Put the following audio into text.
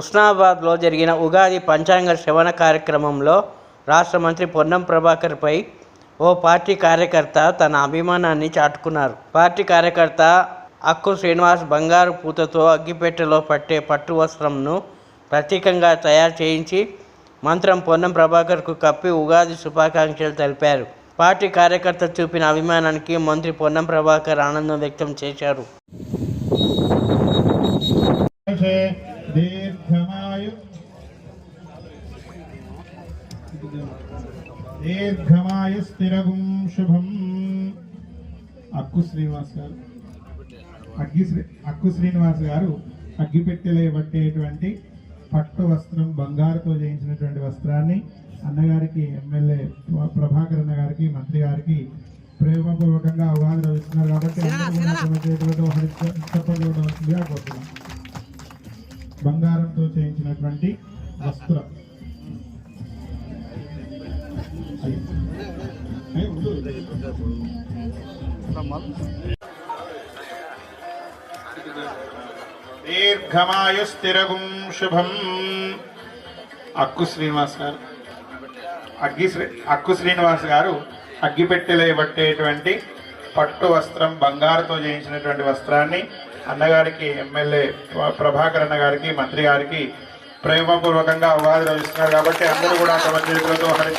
ఉస్నాబాద్లో జరిగిన ఉగాది పంచాంగ శ్రవణ కార్యక్రమంలో రాష్ట్ర మంత్రి పొన్నం ప్రభాకర్పై ఓ పార్టీ కార్యకర్త తన అభిమానాన్ని చాటుకున్నారు. పార్టీ కార్యకర్త అక్కు శ్రీనివాస్ బంగారు పూతతో అగ్గిపెట్టెలో పట్టే పట్టు వస్త్రంను ప్రత్యేకంగా తయారు చేయించి మంత్రం పొన్నం ప్రభాకర్కు కప్పి ఉగాది శుభాకాంక్షలు తెలిపారు. పార్టీ కార్యకర్త చూపిన అభిమానానికి మంత్రి పొన్నం ప్రభాకర్ ఆనందం వ్యక్తం చేశారు. దీర్ఘమాయు దీర్ఘమాయు స్థిరగుం శుభం అక్కు శ్రీనివాస్ గారు అగ్గి శ్రీ అక్కు శ్రీనివాస్ గారు అగ్గిపెట్టెలే పట్టేటువంటి పట్టు వస్త్రం బంగారుతో చేయించినటువంటి వస్త్రాన్ని అన్నగారికి ఎమ్మెల్యే ప్రభాకర్ అన్న గారికి మంత్రి గారికి ప్రేమపూర్వకంగా అవగాహన ఇస్తున్నారు కాబట్టి అందరూ కూడా చెప్పండి ఉండవలసిందిగా కోరుతున్నాం. బంగారంతో చేయించినటువంటి వస్త్రం. దీర్ఘమాయు స్థిరగుం శుభం. అక్కు శ్రీనివాస్ గారు. అగ్గి శ్రీ అక్కు శ్రీనివాస్ గారు అగ్గిపెట్టెలే పట్టేటువంటి పట్టు వస్త్రం బంగారుతో చేయించినటువంటి వస్త్రాన్ని అన్నగారికి ఎమ్మెల్యే ప్రభాకర్ అన్న గారికి మంత్రి గారికి ప్రేమపూర్వకంగా ఉగాది ఇస్తున్నారు కాబట్టి అందరూ కూడా తమ చేతులతో హరి